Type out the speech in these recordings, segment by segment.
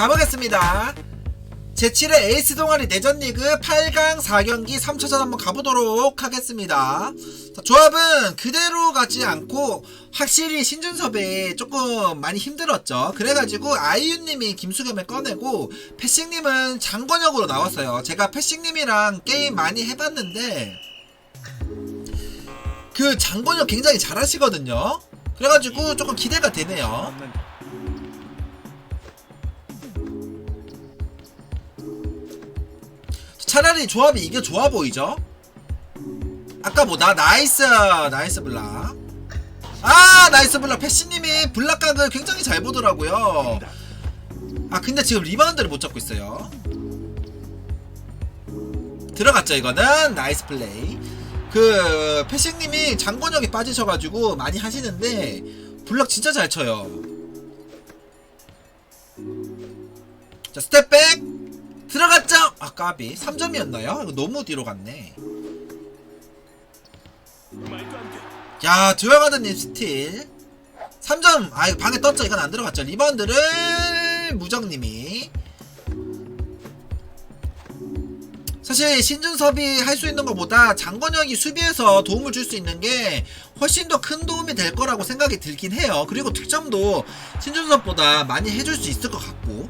가보겠습니다. 제7회 에이스 동아리 내전 리그 8강 4경기 3차전 한번 가보도록 하겠습니다. 자, 조합은 그대로 가지 않고 확실히 신준섭이 조금 많이 힘들었죠. 그래가지고 아이유님이 김수겸을 꺼내고 패싱님은 장건혁으로 나왔어요. 제가 패싱님이랑 게임 많이 해봤는데 그 장건혁 굉장히 잘하시거든요. 그래가지고 조금 기대가 되네요. 차라리 조합이 이게 좋아 보이죠? 아까 뭐 나 나이스 나이스 블락. 아 나이스 블락. 패시님이 블락각을 굉장히 잘 보더라고요. 아 근데 지금 리바운드를 못 잡고 있어요. 들어갔죠 이거는? 나이스 플레이. 그 패싱님이 장건영이 빠지셔가지고 많이 하시는데 블락 진짜 잘 쳐요. 자 스텝백. 들어갔죠? 아 까비 3점이었나요? 이거 너무 뒤로 갔네. 야 조영하드님 스틸. 3점 아 이거 방에 떴죠? 이건 안 들어갔죠? 리바운드를 무정님이. 사실 신준섭이 할 수 있는 것보다 장건영이 수비에서 도움을 줄 수 있는 게 훨씬 더 큰 도움이 될 거라고 생각이 들긴 해요. 그리고 득점도 신준섭보다 많이 해줄 수 있을 것 같고.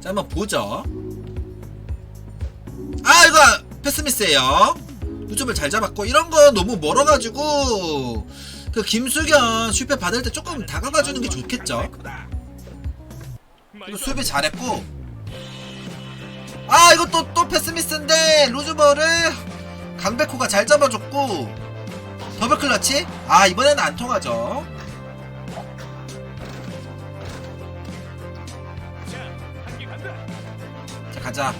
자 한번 보죠 아 이거 패스미스예요. 루즈을 잘 잡았고 이런 거 너무 멀어가지고 그 김수견 슈페 받을 때 조금 다가가 주는 게 좋겠죠? 수비 잘했고. 아 이거 또또 패스미스인데 루즈볼을 강백호가 잘 잡아줬고. 더블 클러치? 아 이번에는 안 통하죠. 자 가자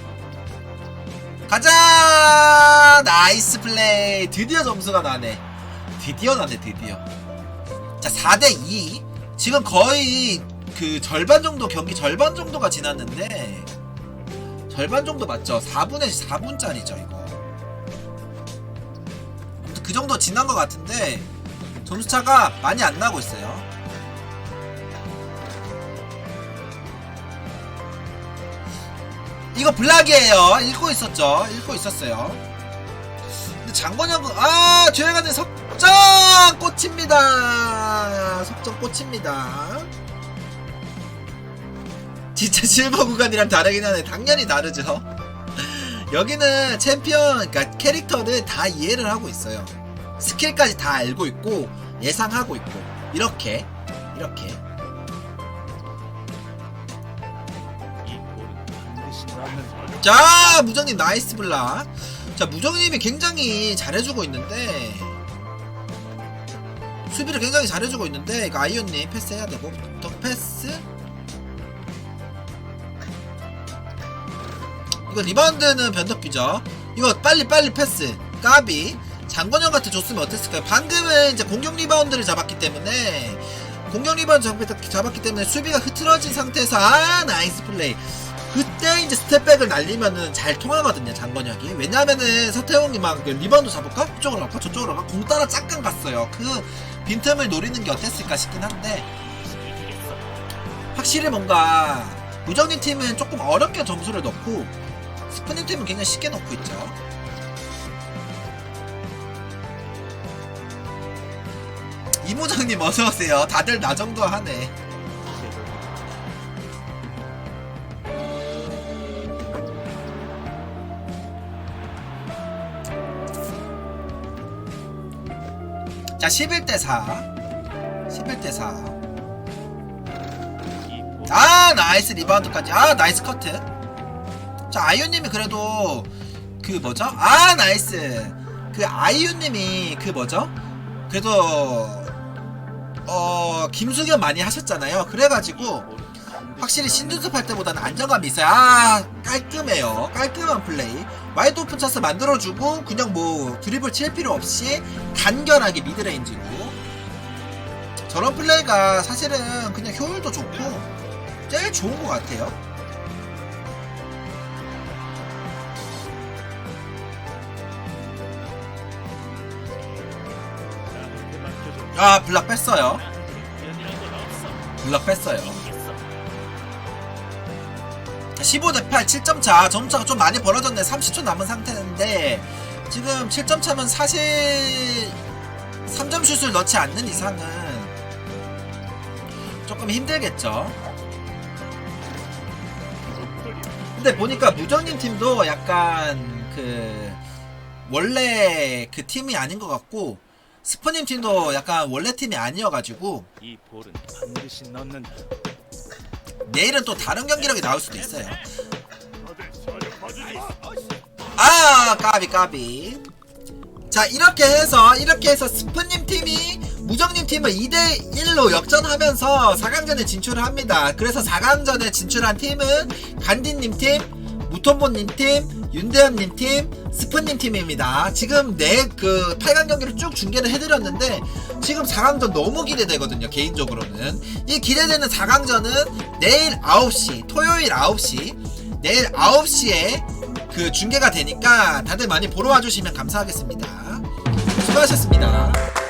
가자! 나이스 플레이. 드디어 점수가 나네. 드디어 나네 드디어. 자 4대2 지금 거의 그 절반 정도 경기 절반 정도가 지났는데 절반 정도 맞죠? 4분의 4분짜리죠 이거. 그 정도 지난 것 같은데 점수차가 많이 안 나고 있어요 이거 블락이에요. 읽고 있었죠. 읽고 있었어요. 근데 장건영은 아 조용하는 석정 꽃입니다. 석정 꽃입니다. 진짜 실버 구간이랑 다르긴 하네. 당연히 다르죠. 여기는 챔피언 그러니까 캐릭터를 다 이해를 하고 있어요. 스킬까지 다 알고 있고 예상하고 있고 이렇게 이렇게 자 무정님 나이스 블락. 자 무정님이 굉장히 잘해주고 있는데 수비를 굉장히 잘해주고 있는데 이거 아이언님 패스해야 되고 더 패스? 이거 리바운드는 변덕기죠. 이거 빨리 빨리 패스. 까비. 장건영 같은 줬으면 어땠을까요? 방금은 이제 공격 리바운드를 잡았기 때문에 공격 리바운드 잡- 잡았기 때문에 수비가 흐트러진 상태에서 아 나이스 플레이 그때 이제 스텝백을 날리면은 잘 통하거든요 장건혁이 왜냐면은 서태웅이 막그 리바운드 잡을까? 이쪽으로 갈까? 저쪽으로 갈까? 공 따라 잠깐 갔어요 그 빈틈을 노리는 게 어땠을까 싶긴 한데 확실히 뭔가 무정님 팀은 조금 어렵게 점수를 넣고 스프닝 팀은 굉장히 쉽게 넣고 있죠 이무정님 어서오세요 다들 나 정도 하네 자 11대 4 11대 4 아 나이스 리바운드까지. 아 나이스 커트. 자 아이유님이 그래도 그 뭐죠? 아 나이스. 그 아이유님이 그 뭐죠? 그래도 어 김수겸 많이 하셨잖아요. 그래가지고 확실히 신준섭 할 때보다는 안정감이 있어요. 아 깔끔해요. 깔끔한 플레이. 와이드 오픈 차스 만들어주고 그냥 뭐 드리블 칠 필요 없이 간결하게 미드레인지로. 저런 플레이가 사실은 그냥 효율도 좋고 제일 좋은 것 같아요. 아 블락 뺐어요. 블락 뺐어요 15대 8 7점 차 점차가 좀 많이 벌어졌네 30초 남은 상태인데 지금 7점 차면 사실 3점 슛을 넣지 않는 이상은 조금 힘들겠죠 근데 보니까 무정님 팀도 약간 그 원래 그 팀이 아닌 것 같고 스프님 팀도 약간 원래 팀이 아니어가지고 이 볼은 반드시 넣는다. 내일은 또 다른 경기력이 나올 수도 있어요. 아 까비 까비. 자 이렇게 해서 이렇게 해서 스프님 팀이 무정님 팀을 2대 1로 역전하면서 4강전에 진출을 합니다. 그래서 4강전에 진출한 팀은 간디님 팀, 무톤보님 팀, 윤대현님 팀, 스프님 팀입니다. 지금 내그 8강 경기를 쭉 중계를 해드렸는데 지금 4강전 너무 기대되거든요. 개인적으로는 이 기대되는 4강전은 내일 9시, 토요일 9시, 내일 9시에 그 중계가 되니까 다들 많이 보러 와주시면 감사하겠습니다. 수고하셨습니다.